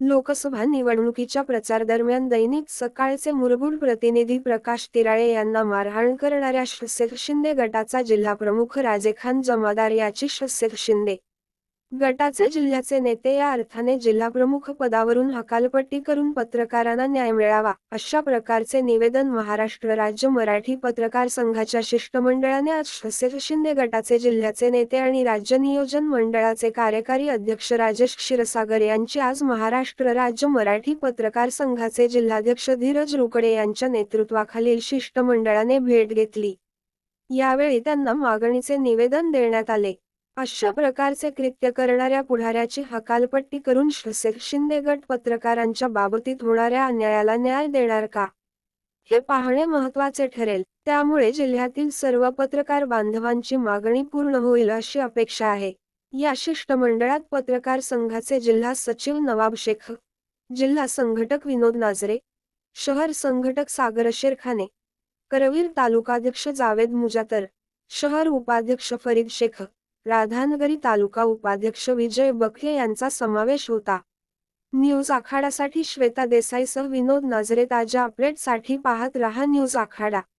लोकसभा निवडणुकीच्या प्रचारादरम्यान दैनिक सकाळचे मुरगुड प्रतिनिधी प्रकाश तिराळे यांना मारहाण करणाऱ्या शिवसेना शिंदे गटाचा जिल्हाप्रमुख राजेखान जमादार याची शिवसेना शिंदे गटाचे जिल्ह्याचे नेते या अर्थाने जिल्हाप्रमुख पदावरून हकालपट्टी करून पत्रकारांना न्याय मिळावा अशा प्रकारचे निवेदन महाराष्ट्र राज्य मराठी पत्रकार संघाच्या शिष्टमंडळाने आज शसेख शिंदे गटाचे जिल्ह्याचे नेते आणि राज्य नियोजन मंडळाचे कार्यकारी अध्यक्ष राजेश क्षीरसागर यांची आज महाराष्ट्र राज्य मराठी पत्रकार संघाचे जिल्हाध्यक्ष धीरज रुकडे यांच्या नेतृत्वाखालील शिष्टमंडळाने भेट घेतली. यावेळी त्यांना मागणीचे निवेदन देण्यात आले. अशा प्रकारचे कृत्य करणाऱ्या पुढाऱ्याची हकालपट्टी करून शिंदे गट पत्रकारांच्या बाबतीत होणाऱ्या अन्यायाला न्याय देणार का? हे पाहणे महत्त्वाचे ठरेल. त्यामुळे जिल्ह्यातील सर्व पत्रकार बांधवांची मागणी पूर्ण होईल अशी अपेक्षा आहे. या शिष्टमंडळात पत्रकार संघाचे जिल्हा सचिव नवाब शेख जिल्हा संघटक विनोद नाजरे शहर संघटक सागर शेरखाने करवीर तालुकाध्यक्ष जावेद मुजातर शहर उपाध्यक्ष फरीद शेख राधानगरी तालुका उपाध्यक्ष विजय बखले यांचा समावेश होता. न्यूज आखाडासाठी श्वेता देसाईसह विनोद नजरे ताज्या अपडेटसाठी पाहत रहा न्यूज आखाडा.